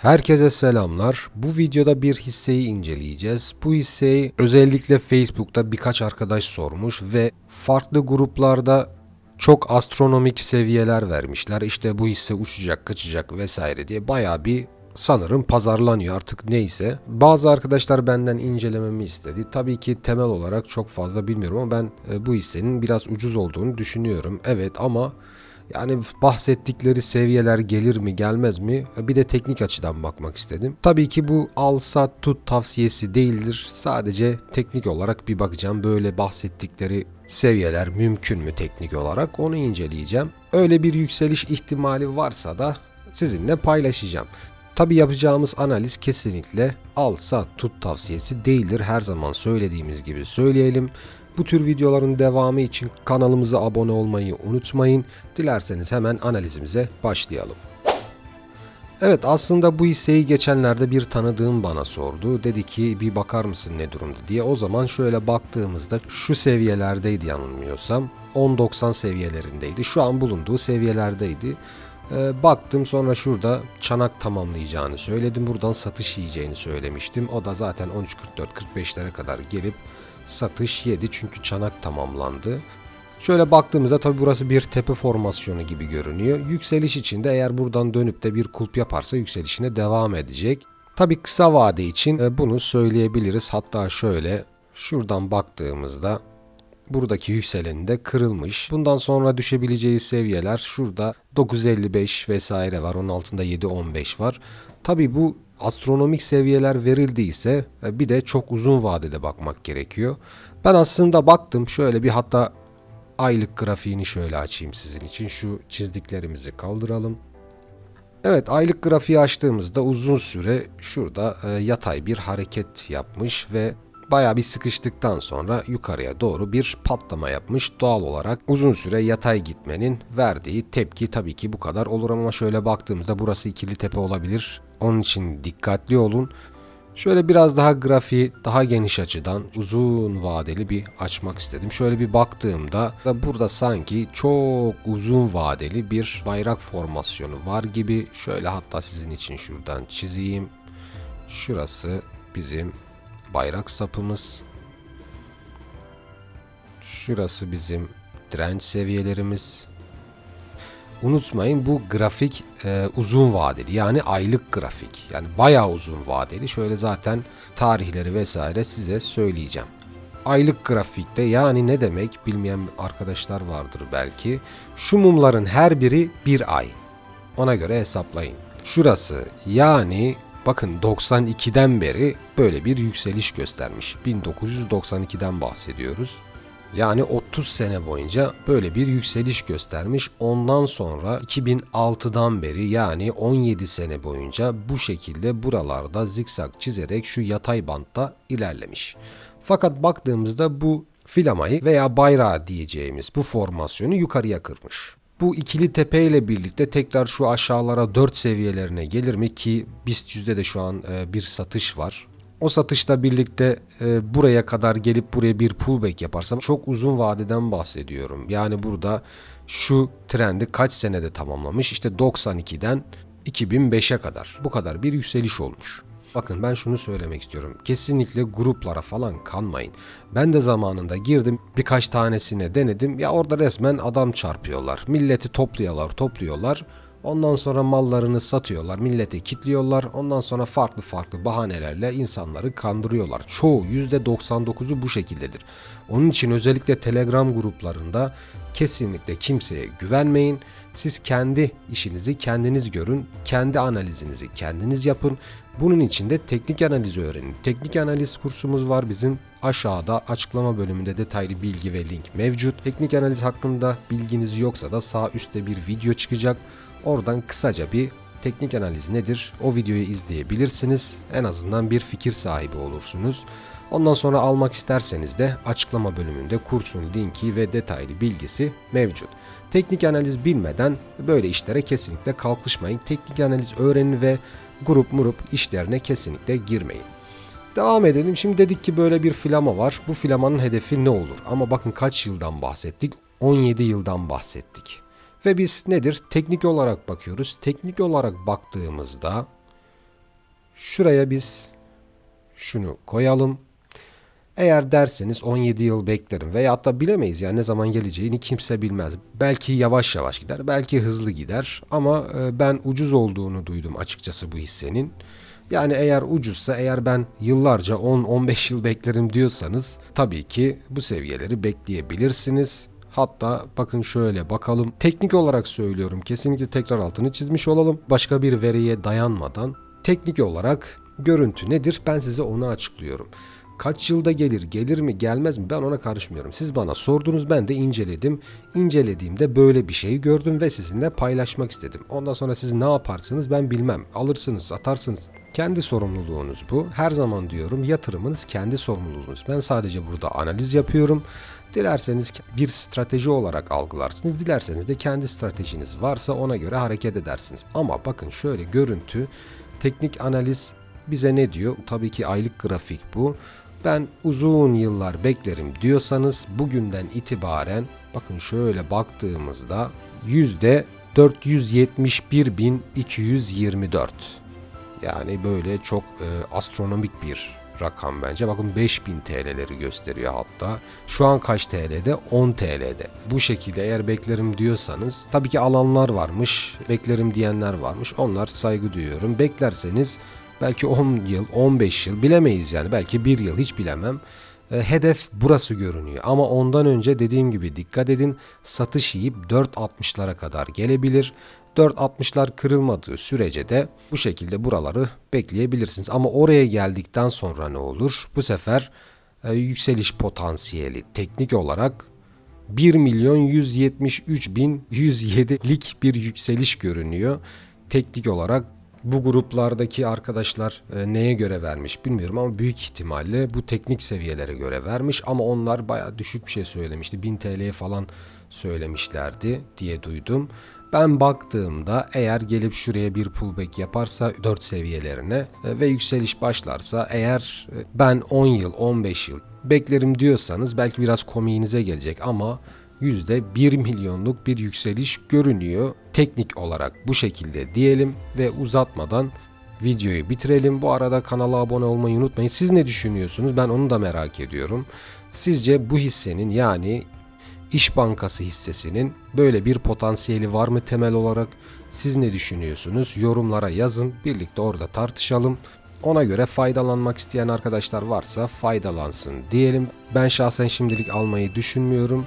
Herkese selamlar. Bu videoda bir hisseyi inceleyeceğiz. Bu hisseyi özellikle Facebook'ta birkaç arkadaş sormuş ve farklı gruplarda çok astronomik seviyeler vermişler. İşte bu hisse uçacak, kaçacak vesaire diye bayağı bir sanırım pazarlanıyor artık neyse. Bazı arkadaşlar benden incelememi istedi. Tabii ki temel olarak çok fazla bilmiyorum ama ben e, bu hissenin biraz ucuz olduğunu düşünüyorum. Evet ama yani bahsettikleri seviyeler gelir mi gelmez mi bir de teknik açıdan bakmak istedim. Tabii ki bu al sat tut tavsiyesi değildir. Sadece teknik olarak bir bakacağım. Böyle bahsettikleri seviyeler mümkün mü teknik olarak onu inceleyeceğim. Öyle bir yükseliş ihtimali varsa da sizinle paylaşacağım. Tabi yapacağımız analiz kesinlikle al sat tut tavsiyesi değildir. Her zaman söylediğimiz gibi söyleyelim. Bu tür videoların devamı için kanalımıza abone olmayı unutmayın. Dilerseniz hemen analizimize başlayalım. Evet aslında bu hisseyi geçenlerde bir tanıdığım bana sordu. Dedi ki bir bakar mısın ne durumda diye. O zaman şöyle baktığımızda şu seviyelerdeydi yanılmıyorsam. 10.90 seviyelerindeydi. Şu an bulunduğu seviyelerdeydi. Ee, baktım sonra şurada çanak tamamlayacağını söyledim. Buradan satış yiyeceğini söylemiştim. O da zaten 13.44-45'lere kadar gelip satış yedi çünkü çanak tamamlandı. Şöyle baktığımızda tabi burası bir tepe formasyonu gibi görünüyor. Yükseliş için de eğer buradan dönüp de bir kulp yaparsa yükselişine devam edecek. Tabi kısa vade için e, bunu söyleyebiliriz. Hatta şöyle şuradan baktığımızda buradaki yükseleni de kırılmış. Bundan sonra düşebileceği seviyeler şurada 9.55 vesaire var. Onun altında 7.15 var. Tabi bu astronomik seviyeler verildiyse e, bir de çok uzun vadede bakmak gerekiyor. Ben aslında baktım şöyle bir hatta aylık grafiğini şöyle açayım sizin için. Şu çizdiklerimizi kaldıralım. Evet aylık grafiği açtığımızda uzun süre şurada e, yatay bir hareket yapmış ve baya bir sıkıştıktan sonra yukarıya doğru bir patlama yapmış. Doğal olarak uzun süre yatay gitmenin verdiği tepki tabii ki bu kadar olur ama şöyle baktığımızda burası ikili tepe olabilir. Onun için dikkatli olun. Şöyle biraz daha grafiği daha geniş açıdan uzun vadeli bir açmak istedim. Şöyle bir baktığımda da burada sanki çok uzun vadeli bir bayrak formasyonu var gibi. Şöyle hatta sizin için şuradan çizeyim. Şurası bizim bayrak sapımız. Şurası bizim direnç seviyelerimiz. Unutmayın bu grafik e, uzun vadeli yani aylık grafik. Yani bayağı uzun vadeli. Şöyle zaten tarihleri vesaire size söyleyeceğim. Aylık grafikte yani ne demek bilmeyen arkadaşlar vardır belki. Şu mumların her biri bir ay. Ona göre hesaplayın. Şurası yani bakın 92'den beri böyle bir yükseliş göstermiş. 1992'den bahsediyoruz. Yani 30 sene boyunca böyle bir yükseliş göstermiş. Ondan sonra 2006'dan beri yani 17 sene boyunca bu şekilde buralarda zikzak çizerek şu yatay bantta ilerlemiş. Fakat baktığımızda bu filamayı veya bayrağı diyeceğimiz bu formasyonu yukarıya kırmış. Bu ikili tepe ile birlikte tekrar şu aşağılara 4 seviyelerine gelir mi ki BIST yüzde de şu an e, bir satış var. O satışla birlikte e, buraya kadar gelip buraya bir pullback yaparsam çok uzun vadeden bahsediyorum. Yani burada şu trendi kaç senede tamamlamış? İşte 92'den 2005'e kadar. Bu kadar bir yükseliş olmuş. Bakın ben şunu söylemek istiyorum. Kesinlikle gruplara falan kanmayın. Ben de zamanında girdim birkaç tanesine denedim. Ya orada resmen adam çarpıyorlar. Milleti topluyorlar topluyorlar. Ondan sonra mallarını satıyorlar, millete kitliyorlar. Ondan sonra farklı farklı bahanelerle insanları kandırıyorlar. Çoğu %99'u bu şekildedir. Onun için özellikle Telegram gruplarında kesinlikle kimseye güvenmeyin. Siz kendi işinizi kendiniz görün, kendi analizinizi kendiniz yapın. Bunun için de teknik analiz öğrenin. Teknik analiz kursumuz var bizim. Aşağıda açıklama bölümünde detaylı bilgi ve link mevcut. Teknik analiz hakkında bilginiz yoksa da sağ üstte bir video çıkacak. Oradan kısaca bir teknik analiz nedir o videoyu izleyebilirsiniz. En azından bir fikir sahibi olursunuz. Ondan sonra almak isterseniz de açıklama bölümünde kursun linki ve detaylı bilgisi mevcut. Teknik analiz bilmeden böyle işlere kesinlikle kalkışmayın. Teknik analiz öğrenin ve grup murup işlerine kesinlikle girmeyin. Devam edelim. Şimdi dedik ki böyle bir filama var. Bu filamanın hedefi ne olur? Ama bakın kaç yıldan bahsettik? 17 yıldan bahsettik. Ve biz nedir? Teknik olarak bakıyoruz. Teknik olarak baktığımızda Şuraya biz şunu koyalım. Eğer derseniz 17 yıl beklerim veyahut da bilemeyiz yani ne zaman geleceğini kimse bilmez. Belki yavaş yavaş gider, belki hızlı gider ama e, ben ucuz olduğunu duydum açıkçası bu hissenin. Yani eğer ucuzsa eğer ben yıllarca 10-15 yıl beklerim diyorsanız tabii ki bu seviyeleri bekleyebilirsiniz. Hatta bakın şöyle bakalım. Teknik olarak söylüyorum. Kesinlikle tekrar altını çizmiş olalım. Başka bir veriye dayanmadan teknik olarak görüntü nedir? Ben size onu açıklıyorum. Kaç yılda gelir, gelir mi, gelmez mi ben ona karışmıyorum. Siz bana sordunuz ben de inceledim. İncelediğimde böyle bir şeyi gördüm ve sizinle paylaşmak istedim. Ondan sonra siz ne yaparsınız ben bilmem. Alırsınız, satarsınız. Kendi sorumluluğunuz bu. Her zaman diyorum yatırımınız kendi sorumluluğunuz. Ben sadece burada analiz yapıyorum. Dilerseniz bir strateji olarak algılarsınız. Dilerseniz de kendi stratejiniz varsa ona göre hareket edersiniz. Ama bakın şöyle görüntü, teknik analiz bize ne diyor? Tabii ki aylık grafik bu. Ben uzun yıllar beklerim diyorsanız bugünden itibaren bakın şöyle baktığımızda yüzde 471.224 yani böyle çok e, astronomik bir rakam bence. Bakın 5000 TL'leri gösteriyor hatta. Şu an kaç TL'de? 10 TL'de. Bu şekilde eğer beklerim diyorsanız tabii ki alanlar varmış, beklerim diyenler varmış. Onlar saygı duyuyorum. Beklerseniz belki 10 yıl, 15 yıl bilemeyiz yani. Belki 1 yıl hiç bilemem. E, Hedef burası görünüyor ama ondan önce dediğim gibi dikkat edin satış yiyip 4.60'lara kadar gelebilir. 4.60'lar kırılmadığı sürece de bu şekilde buraları bekleyebilirsiniz. Ama oraya geldikten sonra ne olur? Bu sefer e, yükseliş potansiyeli teknik olarak 1 milyon 173 bin 107'lik bir yükseliş görünüyor. Teknik olarak bu gruplardaki arkadaşlar e, neye göre vermiş bilmiyorum ama büyük ihtimalle bu teknik seviyelere göre vermiş ama onlar baya düşük bir şey söylemişti. 1000 TL'ye falan söylemişlerdi diye duydum. Ben baktığımda eğer gelip şuraya bir pullback yaparsa 4 seviyelerine e, ve yükseliş başlarsa eğer e, ben 10 yıl 15 yıl beklerim diyorsanız belki biraz komiğinize gelecek ama %1 milyonluk bir yükseliş görünüyor. Teknik olarak bu şekilde diyelim ve uzatmadan videoyu bitirelim. Bu arada kanala abone olmayı unutmayın. Siz ne düşünüyorsunuz? Ben onu da merak ediyorum. Sizce bu hissenin yani İş Bankası hissesinin böyle bir potansiyeli var mı temel olarak? Siz ne düşünüyorsunuz? Yorumlara yazın. Birlikte orada tartışalım. Ona göre faydalanmak isteyen arkadaşlar varsa faydalansın diyelim. Ben şahsen şimdilik almayı düşünmüyorum.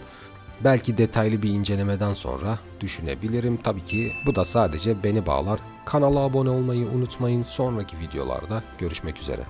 Belki detaylı bir incelemeden sonra düşünebilirim. Tabii ki bu da sadece beni bağlar. Kanala abone olmayı unutmayın. Sonraki videolarda görüşmek üzere.